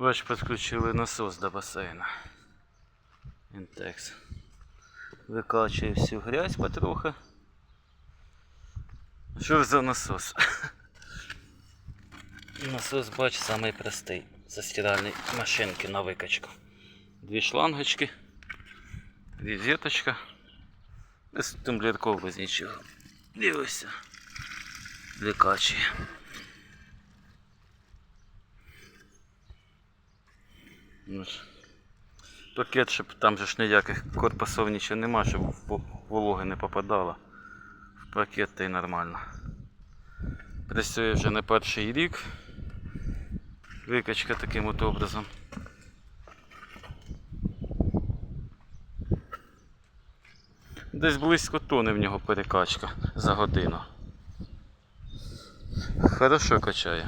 Бач, підключили насос до басейна. Інтекс. Викачує всю грязь потрохи. Що за насос? Насос, бач, самий простий. Це стиральні машинки на викачку. Дві шлангочки, розеточка. Без тумблерков, без нічого. Дивися. Викачує. Ж. Пакет, щоб там же ж ніяких корпусів нічого нема, щоб вологи не попадало. В пакет та й нормально. Працює вже не перший рік. Викачка таким от образом. Десь близько тони в нього перекачка за годину. Хорошо качає.